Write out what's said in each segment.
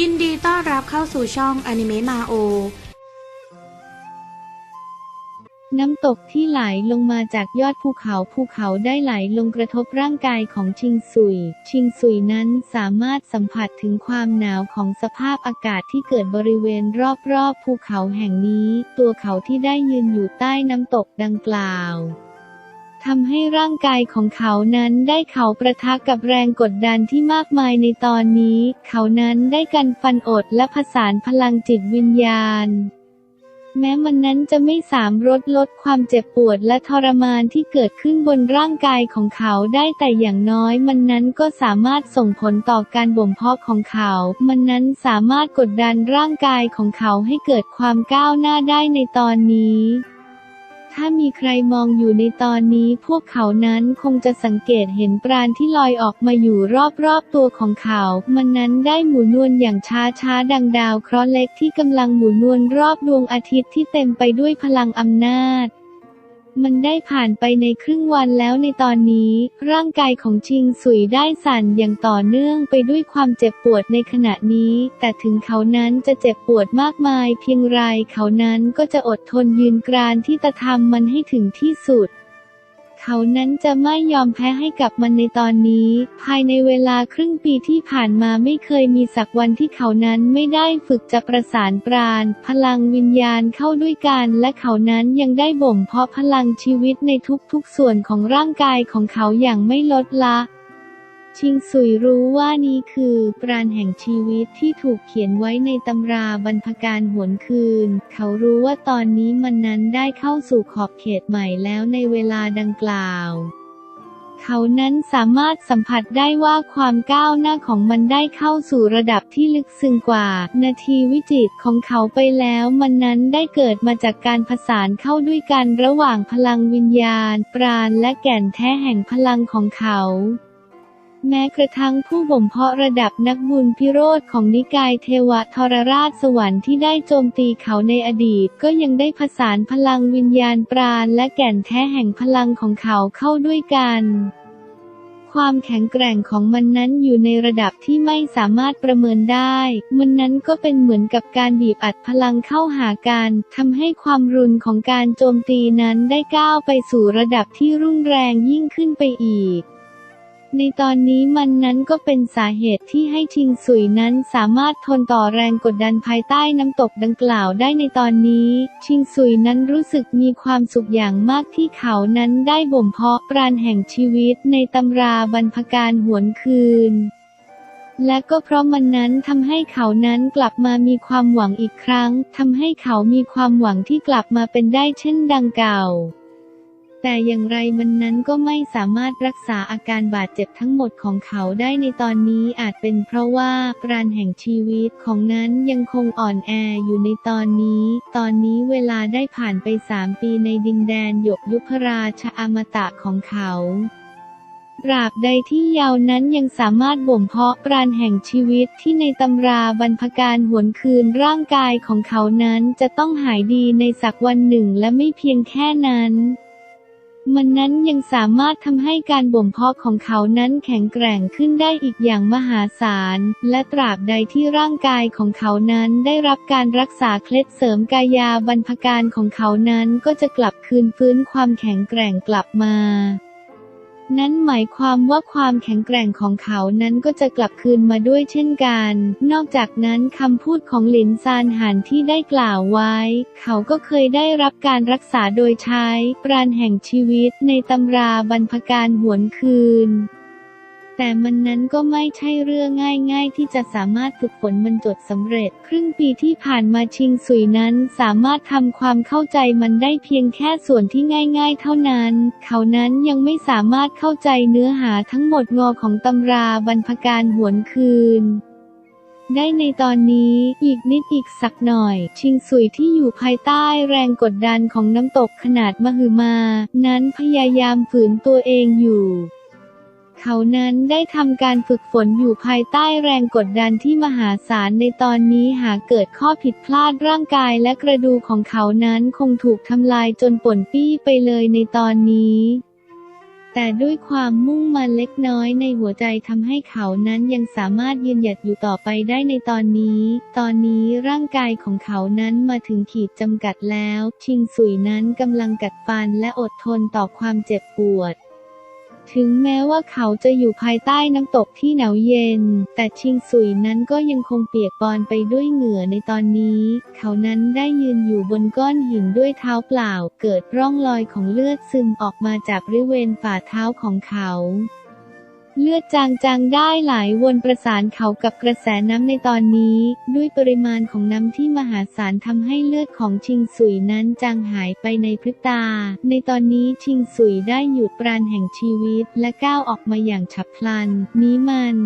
ยินดีต้อนรับเข้าสู่ช่องอนิเมะมาโอ น้ำตกที่ไหลลงมาจากยอดภูเขาภูเขาได้ไหลลงกระทบร่างกายของชิงซุย ชิงซุยนั้นสามารถสัมผัสถึงความหนาวของสภาพอากาศที่เกิดบริเวณรอบๆภูเขาแห่งนี้ ตัวเขาที่ได้ยืนอยู่ใต้น้ำตกดังกล่าว ทำให้ร่างกายของเขานั้นได้เขาประทะกับแรงกดดันที่มากมายในตอนนี้ เขานั้นได้กันฟันอดและผสานพลังจิตวิญญาณแม้มันนั้นจะไม่สามารถลดความเจ็บปวดและทรมานที่เกิดขึ้นบนร่างกายของเขาได้แต่อย่างน้อยมันนั้นก็สามารถส่งผลต่อการบ่มเพาะของเขา มันนั้นสามารถกดดันร่างกายของเขาให้เกิดความก้าวหน้าได้ในตอนนี้ ถ้ามีใครมองอยู่ในตอนนี้พวกเขานั้นคงจะสังเกตเห็นปราณที่ลอยออกมาอยู่รอบๆตัวของเขา มันนั้นได้หมุนวนอย่างช้าๆดังดาวเคราะห์เล็กที่กำลังหมุนวนรอบดวงอาทิตย์ที่เต็มไปด้วยพลังอำนาจ มันได้ผ่านไปในครึ่งวันแล้วในตอนนี้ ร่างกายของชิงสุยได้สั่นอย่างต่อเนื่องไปด้วยความเจ็บปวดในขณะนี้ แต่ถึงเขานั้นจะเจ็บปวดมากมาย เพียงไรเขานั้นก็จะอดทนยืนกรานที่จะทำมันให้ถึงที่สุด เขานั้นจะไม่ยอมแพ้ให้กับมันในตอนนี้ ภายในเวลาครึ่งปีที่ผ่านมาไม่เคยมีสักวันที่เขานั้นไม่ได้ฝึกจะประสานปราณ พลังวิญญาณเข้าด้วยกัน และเขานั้นยังได้บ่มเพาะพลังชีวิตในทุกๆส่วนของร่างกายของเขาอย่างไม่ลดละ ชิงสุยรู้ว่านี้คือปราณแห่งชีวิตที่ถูกเขียนไว้ในตำราบรรพการหวนคืน เขารู้ว่าตอนนี้มันนั้นได้เข้าสู่ขอบเขตใหม่แล้วในเวลาดังกล่าวเขานั้นสามารถสัมผัสได้ว่าความก้าวหน้าของมันได้เข้าสู่ระดับที่ลึกซึ้งกว่า นาทีวิจิตของเขาไปแล้วมันนั้นได้เกิดมาจากการผสานเข้าด้วยกันระหว่างพลังวิญญาณ ปราณและแก่นแท้แห่งพลังของเขา แม้กระทั่งผู้บ่มเพาะระดับนักบุญพิโรธของนิกายเทวทรราชสวรรค์ที่ได้โจมตีเขาในอดีต ก็ยังได้ผสานพลังวิญญาณปราณและแก่นแท้แห่งพลังของเขาเข้าด้วยกันความแข็งแกร่งของมันนั้นอยู่ในระดับที่ไม่สามารถประเมินได้ มันนั้นก็เป็นเหมือนกับการบีบอัดพลังเข้าหากันทำให้ความรุนของการโจมตีนั้นได้ก้าวไปสู่ระดับที่รุนแรงยิ่งขึ้นไปอีก ในตอนนี้มันนั้นก็เป็นสาเหตุที่ให้ชิงสุยนั้นสามารถทนต่อแรงกดดันภายใต้น้ำตกดังกล่าวได้ในตอนนี้ ชิงสุยนั้นรู้สึกมีความสุขอย่างมากที่เขานั้นได้บ่มเพาะปราณแห่งชีวิตในตำราบรรพการหวนคืนและก็เพราะมันนั้นทำให้เขานั้นกลับมามีความหวังอีกครั้งทำให้เขามีความหวังที่กลับมาเป็นได้เช่นดังเก่า แต่อย่างไรมันนั้นก็ไม่สามารถรักษาอาการบาดเจ็บทั้งหมดของเขาได้ในตอนนี้อาจเป็นเพราะว่าปราณแห่งชีวิตของนั้นยังคงอ่อนแออยู่ในตอนนี้ ตอนนี้เวลาได้ผ่านไปสามปีในดินแดนหยกยุพราชอมตะของเขาตราบใดที่ยาวนั้นยังสามารถบ่มเพาะปราณแห่งชีวิตที่ในตำราบรรพการหวนคืนร่างกายของเขานั้นจะต้องหายดีในสักวันหนึ่งและไม่เพียงแค่นั้น มันนั้นยังสามารถทำให้การบ่มเพาะของเขานั้นแข็งแกร่งขึ้นได้อีกอย่างมหาศาล และตราบใดที่ร่างกายของเขานั้นได้รับการรักษาเคล็ดเสริมกายาบรรพการของเขานั้นก็จะกลับคืนฟื้นความแข็งแกร่งกลับมา นั้นหมายความว่าความแข็งแกร่งของเขานั้นก็จะกลับคืนมาด้วยเช่นกัน นอกจากนั้นคำพูดของหลินซานหานที่ได้กล่าวไว้ เขาก็เคยได้รับการรักษาโดยใช้ ปราณแห่งชีวิตในตำราบรรพการหวนคืน แต่มันนั้นก็ไม่ใช่เรื่องง่ายๆ ที่จะสามารถฝึกฝนมันจดสำเร็จ ครึ่งปีที่ผ่านมาชิงสุยนั้นสามารถทำความเข้าใจมันได้เพียงแค่ส่วนที่ง่าย ๆ เท่านั้น เขานั้นยังไม่สามารถเข้าใจเนื้อหาทั้งหมดงอของตำราบรรพการหวนคืนได้ในตอนนี้อีกนิดอีกสักหน่อย ชิงสุยที่อยู่ภายใต้แรงกดดันของน้ำตกขนาดมหึมา นั้นพยายามฝืนตัวเองอยู่ เขานั้นได้ทำการฝึกฝนอยู่ภายใต้แรงกดดันที่มหาศาลในตอนนี้หากเกิดข้อผิดพลาดร่างกายและกระดูกของเขานั้นคงถูกทำลายจนป่นปี้ไปเลยในตอนนี้แต่ด้วยความมุ่งมันเล็กน้อยในหัวใจทำให้เขานั้นยังสามารถยืนหยัดอยู่ต่อไปได้ในตอนนี้ ตอนนี้ร่างกายของเขานั้นมาถึงขีดจำกัดแล้ว ชิงสุยนั้นกำลังกัดฟันและอดทนต่อความเจ็บปวด ถึงแม้ว่าเขาจะอยู่ภายใต้น้ำตกที่หนาวเย็น แต่ชิงสุยนั้นก็ยังคงเปียกปอนไปด้วยเหงื่อในตอนนี้ เขานั้นได้ยืนอยู่บนก้อนหินด้วยเท้าเปล่า เกิดร่องรอยของเลือดซึมออกมาจากบริเวณฝ่าเท้าของเขา เลือดจางๆได้ไหลวนประสานเขากับกระแสน้ำในตอนนี้ ด้วยปริมาณของน้ำที่มหาศาลทำให้เลือดของชิงสุยนั้นจางหายไปในพริบตา ในตอนนี้ชิงสุยได้หยุดปราณแห่งชีวิตและก้าวออกมาอย่างฉับพลัน นี้มัน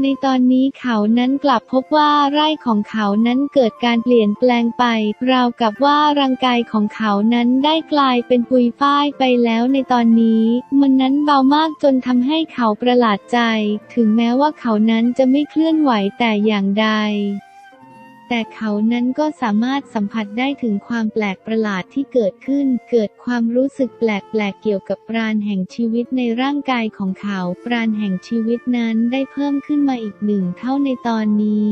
ในตอนนี้เขานั้นกลับพบว่าไร่ของเขานั้นเกิดการเปลี่ยนแปลงไป ราวกับว่าร่างกายของเขานั้นได้กลายเป็นปุยฝ้ายไปแล้วในตอนนี้ มันนั้นเบามากจนทำให้เขาประหลาดใจ ถึงแม้ว่าเขานั้นจะไม่เคลื่อนไหวแต่อย่างใด แต่เขานั้นก็สามารถสัมผัสได้ถึงความแปลกประหลาดที่เกิดขึ้น เกิดความรู้สึกแปลกๆเกี่ยวกับปราณแห่งชีวิตในร่างกายของเขา ปราณแห่งชีวิตนั้นได้เพิ่มขึ้นมาอีกหนึ่งเท่าในตอนนี้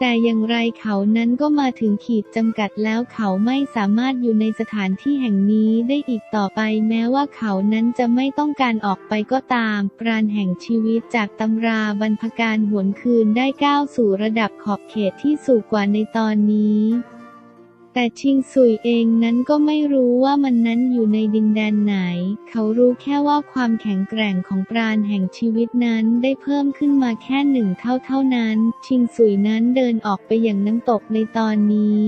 แต่อย่างไรเขานั้นก็มาถึงขีดจำกัดแล้วเขาไม่สามารถอยู่ในสถานที่แห่งนี้ได้อีกต่อไปแม้ว่าเขานั้นจะไม่ต้องการออกไปก็ตาม ปราณแห่งชีวิตจากตำราบรรพการหวนคืนได้ก้าวสู่ระดับขอบเขตที่สูงกว่าในตอนนี้ แต่ชิงซุยเองนั้นก็ไม่รู้ว่ามันนั้นอยู่ในดินแดนไหน เขารู้แค่ว่าความแข็งแกร่งของปราณแห่งชีวิตนั้นได้เพิ่มขึ้นมาแค่หนึ่งเท่าเท่านั้น ชิงซุยนั้นเดินออกไปอย่างน้ำตกในตอนนี้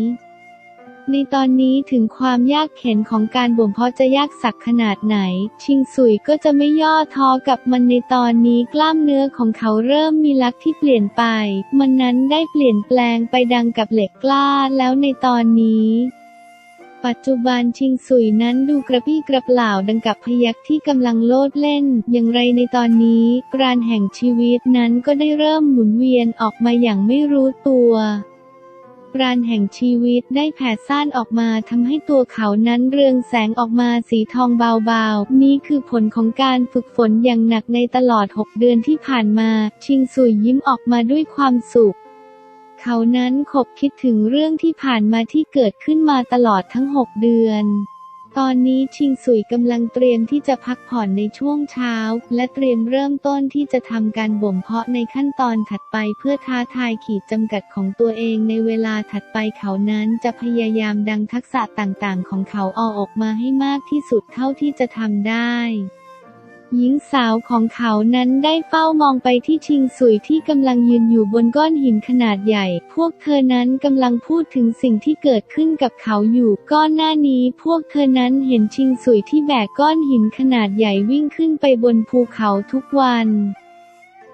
ในตอนนี้ถึงความยากเข็นของการบ่มเพาะจะยากสักขนาดไหน ชิงสุยก็จะไม่ย่อท้อกับมันในตอนนี้กล้ามเนื้อของเขาเริ่มมีลักษณ์ที่เปลี่ยนไป มันนั้นได้เปลี่ยนแปลงไปดังกับเหล็กกล้าแล้วในตอนนี้ปัจจุบันชิงสุยนั้นดูกระปี้กระเปล่าดังกับพยักที่กำลังโลดเล่น อย่างไรในตอนนี้ปราณแห่งชีวิตนั้นก็ได้เริ่มหมุนเวียนออกมาอย่างไม่รู้ตัว ปราณแห่งชีวิตได้แผ่ซ่านออกมาทำให้ตัวเขานั้นเรืองแสงออกมาสีทองเบาๆ นี่คือผลของการฝึกฝนอย่างหนักในตลอด 6 เดือนที่ผ่านมา ชิงสุยยิ้มออกมาด้วยความสุข เขานั้นขบคิดถึงเรื่องที่ผ่านมาที่เกิดขึ้นมาตลอดทั้ง 6 เดือน ตอนนี้ชิงสุยกำลังเตรียมที่จะพักผ่อนในช่วงเช้า และเตรียมเริ่มต้นที่จะทำการบ่มเพาะในขั้นตอนถัดไปเพื่อท้าทายขีดจำกัดของตัวเองในเวลาถัดไปเขานั้นจะพยายามดังทักษะต่างๆ ของเขาเอาออกมาให้มากที่สุดเท่าที่จะทำได้ หญิงสาวของเขานั้นได้เฝ้ามองไปที่ชิงสุยที่กำลังยืนอยู่บนก้อนหินขนาดใหญ่ พวกเธอนั้นกำลังพูดถึงสิ่งที่เกิดขึ้นกับเขาอยู่ก้อนหน้านี้ พวกเธอนั้นเห็นชิงสุยที่แบกก้อนหินขนาดใหญ่วิ่งขึ้นไปบนภูเขาทุกวัน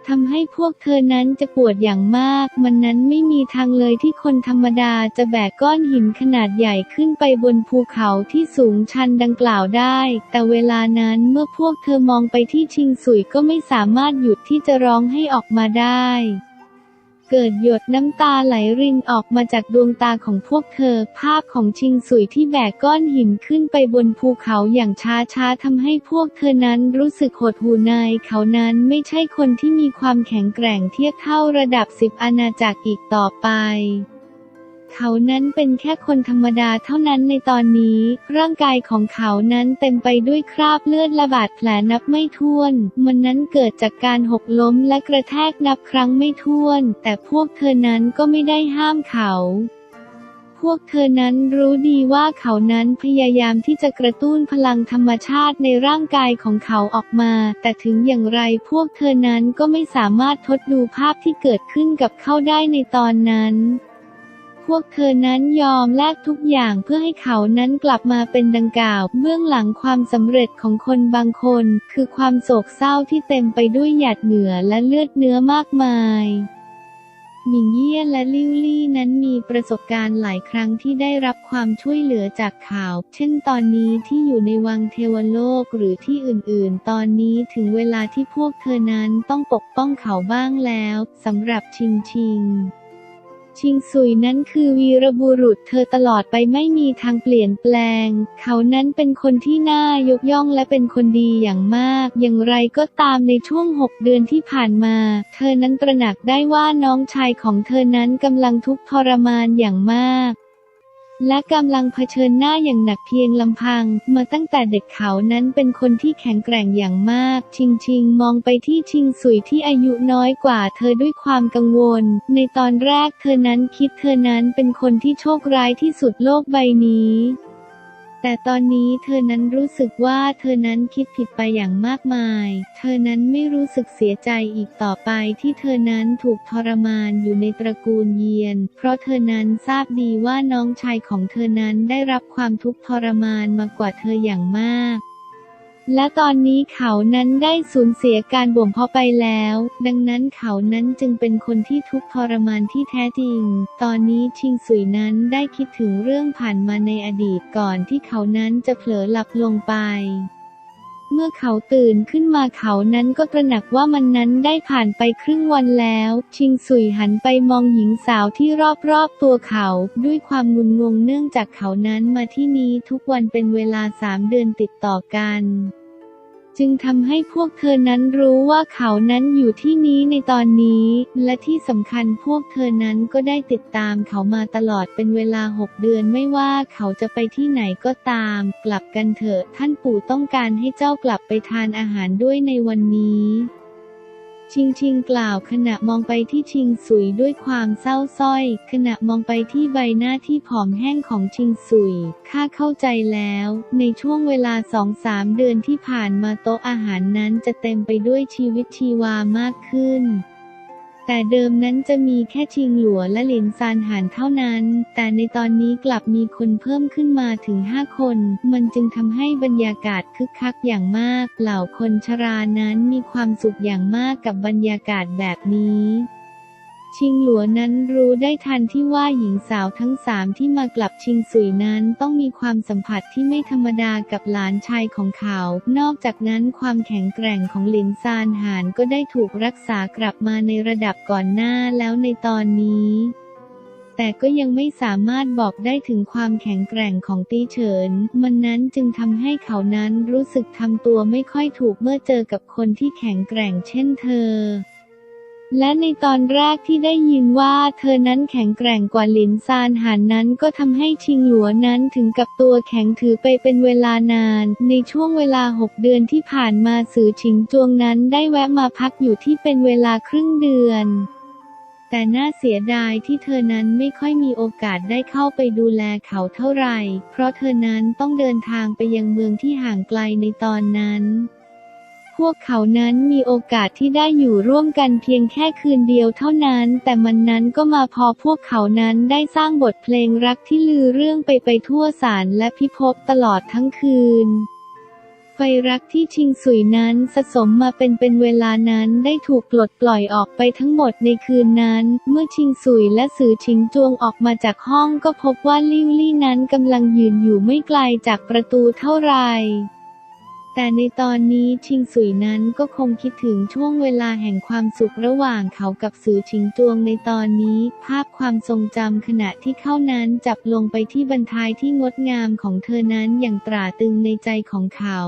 ทำให้พวกเธอนั้นจะปวดอย่างมาก มันนั้นไม่มีทางเลยที่คนธรรมดาจะแบกก้อนหินขนาดใหญ่ขึ้นไปบนภูเขาที่สูงชันดังกล่าวได้ แต่เวลานั้นเมื่อพวกเธอมองไปที่ชิงสุยก็ไม่สามารถหยุดที่จะร้องให้ออกมาได้ เกิดหยดน้ำตาไหลรินออกมาจากดวงตาของพวกเธอ ภาพของชิงสุยที่แบกก้อนหินขึ้นไปบนภูเขาอย่างช้าๆทำให้พวกเธอนั้นรู้สึกหดหู่ในเขานั้นไม่ใช่คนที่มีความแข็งแกร่งเทียบเท่าระดับสิบอาณาจักรอีกต่อไป เขานั้นเป็นแค่คนธรรมดาเท่านั้นในตอนนี้ ร่างกายของเขานั้นเต็มไปด้วยคราบเลือดและบาดแผลนับไม่ถ้วน มันนั้นเกิดจากการหกล้มและกระแทกนับครั้งไม่ถ้วน แต่พวกเธอนั้นก็ไม่ได้ห้ามเขาพวกเธอนั้นรู้ดีว่าเขานั้นพยายามที่จะกระตุ้นพลังธรรมชาติในร่างกายของเขาออกมา แต่ถึงอย่างไรพวกเธอนั้นก็ไม่สามารถทดดูภาพที่เกิดขึ้นกับเขาได้ในตอนนั้น พวกเธอนั้นยอมแลกทุกอย่างเพื่อให้เขานั้นกลับมาเป็นดังกล่าว เบื้องหลังความสำเร็จของคนบางคน คือความโศกเศร้าที่เต็มไปด้วยหยาดเหงื่อและเลือดเนื้อมากมายหมิงเยี่ยและลิวลี่นั้นมีประสบการณ์หลายครั้งที่ได้รับความช่วยเหลือจากข่าว เช่นตอนนี้ที่อยู่ในวังเทวโลกหรือที่อื่นๆ ตอนนี้ถึงเวลาที่พวกเธอนั้นต้องปกป้องเขาบ้างแล้วสำหรับชิงชิง ชิงซุยนั้นคือวีรบุรุษเธอตลอดไปไม่มีทางเปลี่ยนแปลง เขานั้นเป็นคนที่น่ายกย่องและเป็นคนดีอย่างมาก อย่างไรก็ตามในช่วงหกเดือนที่ผ่านมา เธอนั้นตระหนักได้ว่าน้องชายของเธอนั้นกำลังทุกข์ทรมานอย่างมาก และกำลังเผชิญหน้าอย่างหนักเพียงลำพัง มาตั้งแต่เด็กเขานั้นเป็นคนที่แข็งแกร่งอย่างมาก ชิงชิงมองไปที่ชิงสุยที่อายุน้อยกว่าเธอด้วยความกังวล ในตอนแรกเธอนั้นคิดเธอนั้นเป็นคนที่โชคร้ายที่สุดโลกใบนี้ แต่ตอนนี้เธอนั้นรู้สึกว่าเธอนั้นคิดผิดไปอย่างมากมาย เธอนั้นไม่รู้สึกเสียใจอีกต่อไปที่เธอนั้นถูกทรมานอยู่ในตระกูลเยียน เพราะเธอนั้นทราบดีว่าน้องชายของเธอนั้นได้รับความทุกข์ทรมานมากกว่าเธออย่างมาก และตอนนี้เขานั้นได้สูญเสียการบ่มเพาะไปแล้ว ดังนั้นเขานั้นจึงเป็นคนที่ทุกข์ทรมานที่แท้จริง ตอนนี้ชิงสุยนั้นได้คิดถึงเรื่องผ่านมาในอดีตก่อนที่เขานั้นจะเผลอหลับลงไป เมื่อเขาตื่นขึ้นมาเขานั้นก็ตระหนักว่ามันนั้นได้ผ่านไปครึ่งวันแล้ว ชิงสุยหันไปมองหญิงสาวที่รอบๆตัวเขา ด้วยความงุนงงเนื่องจากเขานั้นมาที่นี้ทุกวันเป็นเวลาสามเดือนติดต่อกัน จึงทำให้พวกเธอนั้นรู้ว่าเขานั้นอยู่ที่นี้ในตอนนี้ และที่สำคัญพวกเธอนั้นก็ได้ติดตามเขามาตลอดเป็นเวลาหกเดือนไม่ว่าเขาจะไปที่ไหนก็ตาม กลับกันเถอะท่านปู่ต้องการให้เจ้ากลับไปทานอาหารด้วยในวันนี้ ชิงชิงกล่าวขณะมองไปที่ชิงสุยด้วยความเศร้าส้อย ขณะมองไปที่ใบหน้าที่ผอมแห้งของชิงสุย ข้าเข้าใจแล้ว ในช่วงเวลาสองสามเดือนที่ผ่านมาโต๊ะอาหารนั้นจะเต็มไปด้วยชีวิตชีวามากขึ้น แต่เดิมนั้นจะมีแค่ชิงหลัวและหลินซานหานเท่านั้น แต่ในตอนนี้กลับมีคนเพิ่มขึ้นมาถึงห้าคน มันจึงทำให้บรรยากาศคึกคักอย่างมาก เหล่าคนชรานั้นมีความสุขอย่างมากกับบรรยากาศแบบนี้ ชิงหลัวนั้นรู้ได้ทันที่ว่าหญิงสาวทั้งสามที่มากลับชิงสุยนั้นต้องมีความสัมผัสที่ไม่ธรรมดากับหลานชายของเขา นอกจากนั้นความแข็งแกร่งของหลินซานหานก็ได้ถูกรักษากลับมาในระดับก่อนหน้าแล้วในตอนนี้แต่ก็ยังไม่สามารถบอกได้ถึงความแข็งแกร่งของตีเฉิน มันนั้นจึงทำให้เขานั้นรู้สึกทำตัวไม่ค่อยถูกเมื่อเจอกับคนที่แข็งแกร่งเช่นเธอ และในตอนแรกที่ได้ยินว่าเธอนั้นแข็งแกร่งกว่าหลินซานหานนั้นก็ทำให้ชิงหลัวนั้นถึงกับตัวแข็งถือไปเป็นเวลานาน ในช่วงเวลาหกเดือนที่ผ่านมาสื่อชิงจวงนั้นได้แวะมาพักอยู่ที่เป็นเวลาครึ่งเดือน แต่น่าเสียดายที่เธอนั้นไม่ค่อยมีโอกาสได้เข้าไปดูแลเขาเท่าไหร่ เพราะเธอนั้นต้องเดินทางไปยังเมืองที่ห่างไกลในตอนนั้น พวกเขานั้นมีโอกาสที่ได้อยู่ร่วมกันเพียงแค่คืนเดียวเท่านั้น แต่มันนั้นก็มาพอพวกเขานั้นได้สร้างบทเพลงรักที่ลือเรื่องไปไปทั่วสารและพิภพตลอดทั้งคืนไฟรักที่ชิงสุยนั้นสะสมมาเป็นเป็นเวลานั้นได้ถูกปลดปล่อยออกไปทั้งหมดในคืนนั้น เมื่อชิงสุยและสือชิงจวงออกมาจากห้องก็พบว่าลิวลี่นั้นกำลังยืนอยู่ไม่ไกลจากประตูเท่าไหร่ แต่ในตอนนี้ชิงสุยนั้นก็คงคิดถึงช่วงเวลาแห่งความสุขระหว่างเขากับสื่อชิงจวงในตอนนี้ ภาพความทรงจำขณะที่เข้านั้นจับลงไปที่บรรทายที่งดงามของเธอนั้นอย่างตราตรึงในใจของเขา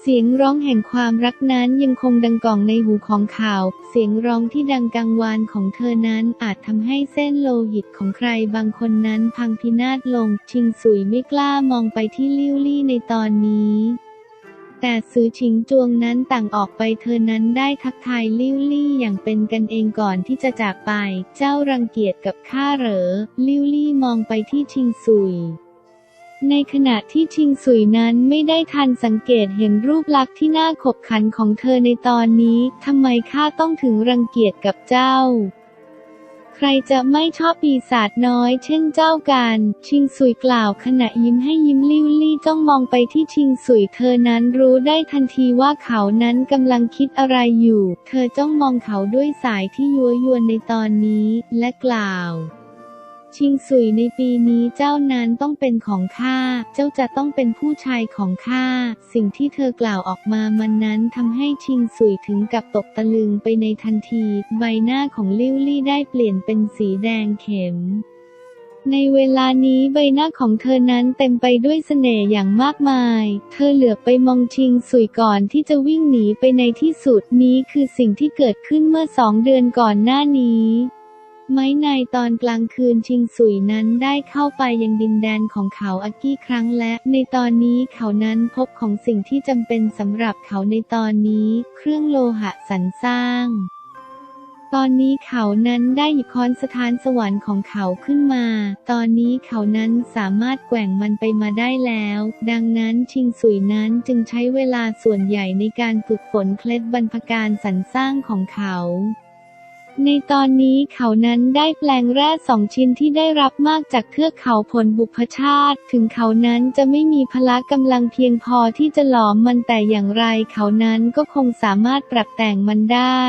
เสียงร้องแห่งความรักนั้นยังคงดังก้องในหูของเขา เสียงร้องที่ดังกังวานของเธอนั้นอาจทำให้เส้นโลหิตของใครบางคนนั้นพังพินาศลง ชิงสุยไม่กล้ามองไปที่ลิวลี่ในตอนนี้ แต่ซื้อชิงจวงนั้นต่างออกไปเธอนั้นได้ทักทายลิวลี่อย่างเป็นกันเองก่อนที่จะจากไป เจ้ารังเกียจกับข้าเหรอ ลิวลี่มองไปที่ชิงสุย ในขณะที่ชิงสุยนั้นไม่ได้ทันสังเกตเห็นรูปลักษณ์ที่น่าขบขันของเธอในตอนนี้ ทำไมข้าต้องถึงรังเกียจกับเจ้า ใครจะไม่ชอบปีศาจน้อย เช่นเจ้ากัน ชิงสุยกล่าวขณะยิ้มให้ยิ้มลิวลี่จ้องมองไปที่ชิงสุยเธอนั้นรู้ได้ทันทีว่าเขานั้นกำลังคิดอะไรอยู่ เธอจ้องมองเขาด้วยสายที่ยั่วยวนในตอนนี้ และกล่าว ชิงสุยในปีนี้เจ้านั้นต้องเป็นของข้า เจ้าจะต้องเป็นผู้ชายของข้า สิ่งที่เธอกล่าวออกมามันนั้นทำให้ชิงสุยถึงกับตกตะลึงไปในทันที ใบหน้าของลิวลี่ได้เปลี่ยนเป็นสีแดงเข็มในเวลานี้ใบหน้าของเธอนั้นเต็มไปด้วยเสน่ห์อย่างมากมาย เธอเหลือบไปมองชิงสุยก่อนที่จะวิ่งหนีไปในที่สุดนี้คือสิ่งที่เกิดขึ้นเมื่อสองเดือนก่อนหน้านี้ ไม้ในตอนกลางคืนชิงสุยนั้นได้เข้าไปยังดินแดนของเขาอากี้ครั้งและ ในตอนนี้เขานั้นพบของสิ่งที่จำเป็นสำหรับเขาในตอนนี้ เครื่องโลหะสรรสร้าง ตอนนี้เขานั้นได้หยิบค้อนสถานสวรรค์ของเขาขึ้นมา ตอนนี้เขานั้นสามารถแกว่งมันไปมาได้แล้ว ดังนั้นชิงสุยนั้นจึงใช้เวลาส่วนใหญ่ในการฝึกฝนเคล็ดบรรพการสรรสร้างของเขา ในตอนนี้เขานั้นได้แปลงแร่สองชิ้นที่ได้รับมากจากเทือกเขาผลบุพชาติ ถึงเขานั้นจะไม่มีพละกำลังเพียงพอที่จะหลอมมันแต่อย่างไรเขานั้นก็คงสามารถปรับแต่งมันได้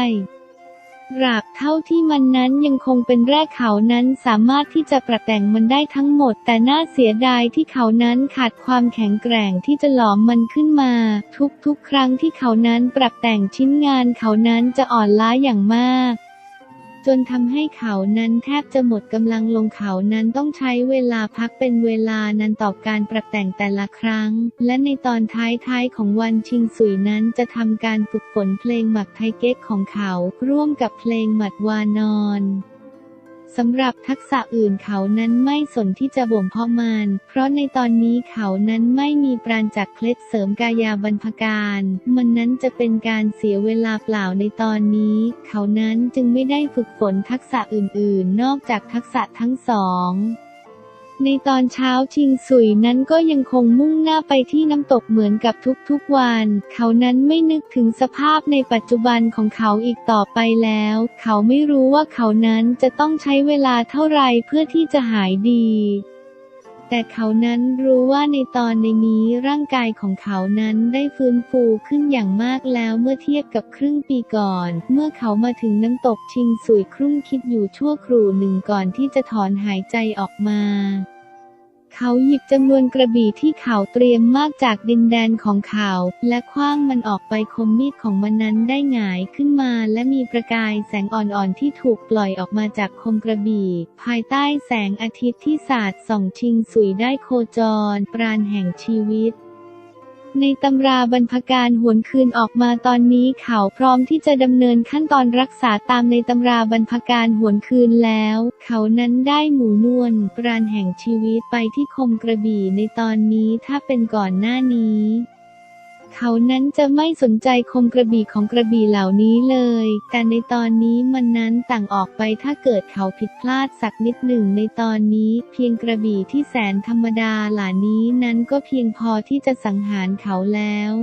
ตราบเท่าที่มันนั้นยังคงเป็นแร่เขานั้นสามารถที่จะปรับแต่งมันได้ทั้งหมด แต่น่าเสียดายที่เขานั้นขาดความแข็งแกร่งที่จะหลอมมันขึ้นมา ทุกๆ ครั้งที่เขานั้นปรับแต่งชิ้นงานเขานั้นจะอ่อนล้าอย่างมาก จนทำให้เขานั้นแทบจะหมดกำลังลงเขานั้นต้องใช้เวลาพักเป็นเวลานานต่อการปรับแต่งแต่ละครั้ง และในตอนท้ายๆของวันชิงสุยนั้นจะทำการฝึกฝนเพลงหมักไทเก๊กของเขา ร่วมกับเพลงหมัดวานอน สำหรับทักษะอื่นเขานั้นไม่สนที่จะบ่มเพาะมัน เพราะในตอนนี้เขานั้นไม่มีปราณจากเคล็ดเสริมกายาบรรพการ มันนั้นจะเป็นการเสียเวลาเปล่าในตอนนี้ เขานั้นจึงไม่ได้ฝึกฝนทักษะอื่นๆ นอกจากทักษะทั้งสอง ในตอนเช้าชิงสุยนั้นก็ยังคงมุ่งหน้าไปที่น้ำตกเหมือนกับทุกๆวัน เขานั้นไม่นึกถึงสภาพในปัจจุบันของเขาอีกต่อไปแล้ว เขาไม่รู้ว่าเขานั้นจะต้องใช้เวลาเท่าไรเพื่อที่จะหายดี แต่เขานั้นรู้ว่าในตอนในนี้ร่างกายของเขานั้นได้ฟื้นฟูขึ้นอย่างมากแล้วเมื่อเทียบกับครึ่งปีก่อน เมื่อเขามาถึงน้ำตกชิงสุยครุ่งคิดอยู่ชั่วครู่หนึ่งก่อนที่จะถอนหายใจออกมา เขาหยิบจำนวนกระบี่ที่เขาเตรียมมากจากดินแดนของเขา และคว้างมันออกไปคมมีดของมันนั้นได้หงายขึ้นมา และมีประกายแสงอ่อนๆที่ถูกปล่อยออกมาจากคมกระบี่ ภายใต้แสงอาทิตย์ที่สาดส่องชิงสุยได้โคจร ปราณแห่งชีวิต ในตำราบรรพการหวนคืนออกมาตอนนี้เขาพร้อมที่จะดำเนินขั้นตอนรักษาตามในตำราบรรพการหวนคืนแล้ว เขานั้นได้หมูนวลปราณแห่งชีวิตไปที่คมกระบี่ในตอนนี้ถ้าเป็นก่อนหน้านี้ เขานั้นจะไม่สนใจคมกระบี่ของกระบี่เหล่านี้เลย แต่ในตอนนี้มันนั้นต่างออกไปถ้าเกิดเขาผิดพลาดสักนิดหนึ่งในตอนนี้ เพียงกระบี่ที่แสนธรรมดาหล่านี้นั้นก็เพียงพอที่จะสังหารเขาแล้ว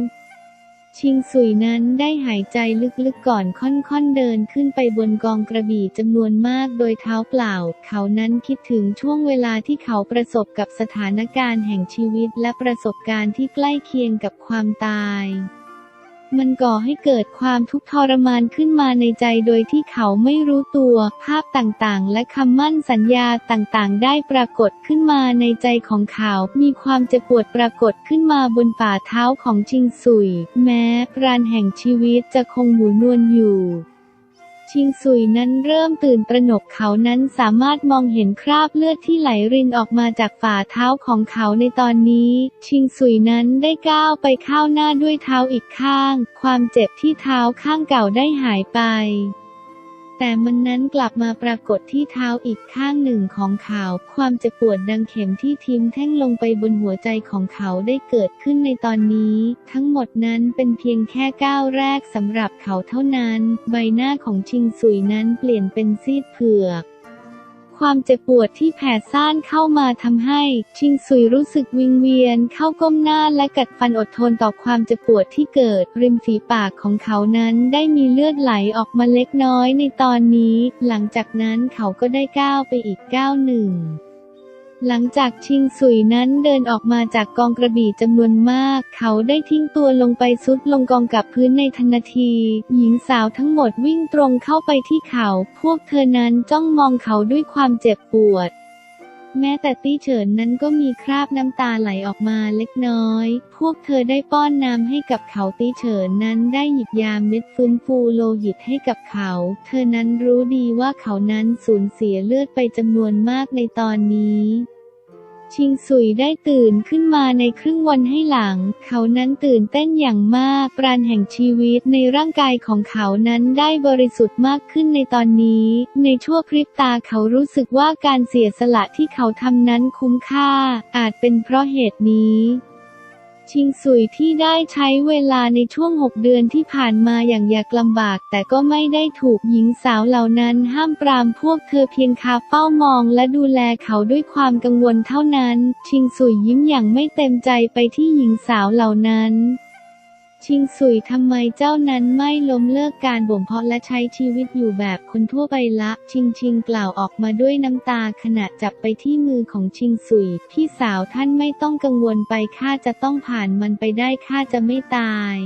ชิงสุยนั้นได้หายใจลึกๆก่อนค่อนๆเดินขึ้นไปบนกองกระบี่จำนวนมากโดยเท้าเปล่า เขานั้นคิดถึงช่วงเวลาที่เขาประสบกับสถานการณ์แห่งชีวิตและประสบการณ์ที่ใกล้เคียงกับความตาย มันก่อให้เกิดความทุกข์ทรมานขึ้นมาในใจโดยที่เขาไม่รู้ตัว ภาพต่างๆ และคำมั่นสัญญาต่างๆ ได้ปรากฏขึ้นมาในใจของเขา มีความเจ็บปวดปรากฏขึ้นมาบนฝ่าเท้าของจิงซุย แม้ปราณแห่งชีวิตจะคงหมุนวนอยู่ ชิงซุยนั้นเริ่มตื่นตระหนกเขานั้นสามารถมองเห็นคราบเลือดที่ไหลรินออกมาจากฝ่าเท้าของเขาในตอนนี้ ชิงซุยนั้นได้ก้าวไปข้าวหน้าด้วยเท้าอีกข้าง ความเจ็บที่เท้าข้างเก่าได้หายไป แต่มันนั้นกลับมาปรากฏที่เท้าอีกข้างหนึ่งของเขา ความเจ็บปวดดังเข็มที่ทิมแท่งลงไปบนหัวใจของเขาได้เกิดขึ้นในตอนนี้ ทั้งหมดนั้นเป็นเพียงแค่ก้าวแรกสำหรับเขาเท่านั้น ใบหน้าของชิงสุยนั้นเปลี่ยนเป็นซีดเผือก ความเจ็บปวดที่แผ่ซ่านเข้ามาทำให้ ชิงซุยรู้สึกวิงเวียนเข้าก้มหน้าและกัดฟันอดทนต่อความเจ็บปวดที่เกิด ริมฝีปากของเขานั้นได้มีเลือดไหลออกมาเล็กน้อยในตอนนี้ หลังจากนั้นเขาก็ได้ก้าวไปอีกก้าวหนึ่ง หลังจากชิงสุยนั้นเดินออกมาจากกองกระบี่จำนวนมาก เขาได้ทิ้งตัวลงไปซุดลงกองกับพื้นในทันที หญิงสาวทั้งหมดวิ่งตรงเข้าไปที่เขา พวกเธอนั้นจ้องมองเขาด้วยความเจ็บปวด แม้แต่ตี้เฉินนั้นก็มีคราบน้ำตาไหลออกมาเล็กน้อย พวกเธอได้ป้อนน้ำให้กับเขาตี้เฉินนั้นได้หยิบยาเม็ดฟื้นฟูโลหิตให้กับเขา เธอนั้นรู้ดีว่าเขานั้นสูญเสียเลือดไปจำนวนมากในตอนนี้ ชิงสุยได้ตื่นขึ้นมาในครึ่งวันให้หลัง เขานั้นตื่นเต้นอย่างมาก ปราณแห่งชีวิตในร่างกายของเขานั้นได้บริสุทธิ์มากขึ้นในตอนนี้ ในชั่วพริบตาเขารู้สึกว่าการเสียสละที่เขาทำนั้นคุ้มค่า อาจเป็นเพราะเหตุนี้ ชิงสุยที่ได้ใช้เวลาในช่วงหกเดือนที่ผ่านมาอย่างยากลำบาก แต่ก็ไม่ได้ถูกหญิงสาวเหล่านั้นห้ามปรามพวกเธอเพียงคาเฝ้ามองและดูแลเขาด้วยความกังวลเท่านั้น ชิงสุยยิ้มอย่างไม่เต็มใจไปที่หญิงสาวเหล่านั้น ชิงสุยทำไมเจ้านั้นไม่ล้มเลิกการบ่มเพาะและใช้ชีวิตอยู่แบบคนทั่วไปละ ชิงชิงกล่าวออกมาด้วยน้ำตาขณะจับไปที่มือของชิงสุย พี่สาวท่านไม่ต้องกังวลไปข้าจะต้องผ่านมันไปได้ข้าจะไม่ตาย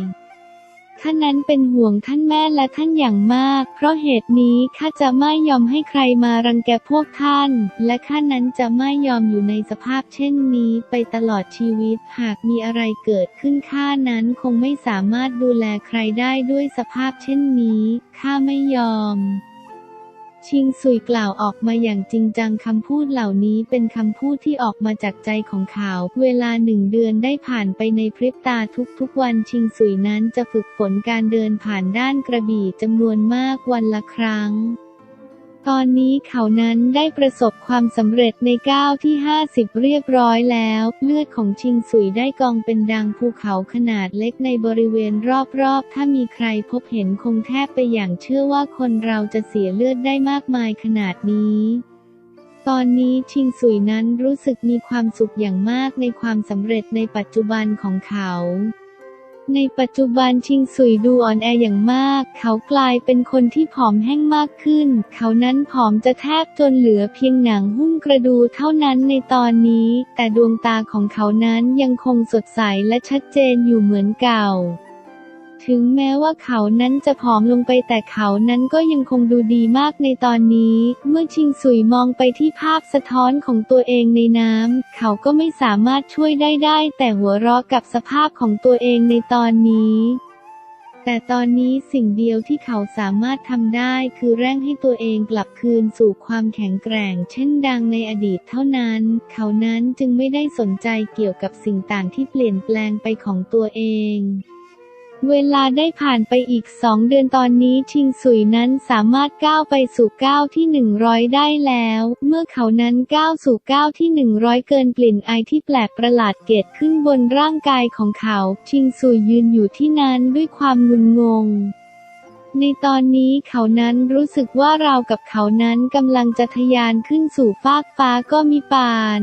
ข้านั้นเป็นห่วงท่านแม่และท่านอย่างมาก เพราะเหตุนี้ข้าจะไม่ยอมให้ใครมารังแกพวกท่าน และข้านั้นจะไม่ยอมอยู่ในสภาพเช่นนี้ไปตลอดชีวิต หากมีอะไรเกิดขึ้นข้านั้นคงไม่สามารถดูแลใครได้ด้วยสภาพเช่นนี้ ข้าไม่ยอม ชิงสุยกล่าวออกมาอย่างจริงจังคำพูดเหล่านี้เป็นคำพูดที่ออกมาจากใจของเขา เวลาหนึ่งเดือนได้ผ่านไปในพริบตาทุกๆวันชิงสุยนั้นจะฝึกฝนการเดินผ่านด้านกระบี่จำนวนมากวันละครั้ง ตอนนี้เขานั้นได้ประสบความสำเร็จในก้าวที่ 50 เรียบร้อยแล้ว เลือดของชิงสุยได้กองเป็นดังภูเขาขนาดเล็กในบริเวณรอบๆ ถ้ามีใครพบเห็นคงแทบไปอย่างเชื่อว่าคนเราจะเสียเลือดได้มากมายขนาดนี้ตอนนี้ชิงสุยนั้นรู้สึกมีความสุขอย่างมากในความสำเร็จในปัจจุบันของเขา ในปัจจุบันชิงสุยดูอ่อนแออย่างมาก เขากลายเป็นคนที่ผอมแห้งมากขึ้น เขานั้นผอมจะแทบจนเหลือเพียงหนังหุ้มกระดูเท่านั้นในตอนนี้ แต่ดวงตาของเขานั้นยังคงสดใสและชัดเจนอยู่เหมือนเก่า ถึงแม้ว่าเขานั้นจะผอมลงไปแต่เขานั้นก็ยังคงดูดีมากในตอนนี้ เมื่อชิงสุยมองไปที่ภาพสะท้อนของตัวเองในน้ำ เขาก็ไม่สามารถช่วยได้ได้ แต่หัวเราะกับสภาพของตัวเองในตอนนี้ แต่ตอนนี้สิ่งเดียวที่เขาสามารถทำได้คือเร่งให้ตัวเองกลับคืนสู่ความแข็งแกร่ง เช่นดังในอดีตเท่านั้น เขานั้นจึงไม่ได้สนใจเกี่ยวกับสิ่งต่างที่เปลี่ยนแปลงไปของตัวเอง เวลาได้ผ่านไปอีกสองเดือนตอนนี้ชิงสุยนั้นสามารถก้าวไปสู่ก้าวที่ 100 ได้แล้ว เมื่อเขานั้นก้าวสู่ก้าวที่ 100 เกินกลิ่นไอที่แปลกประหลาดเกิดขึ้นบนร่างกายของเขา ชิงสุยยืนอยู่ที่นั้นด้วยความงุนงงในตอนนี้เขานั้นรู้สึกว่าเรากับเขานั้นกำลังจะทะยานขึ้นสู่ฟากฟ้าก็มีปาน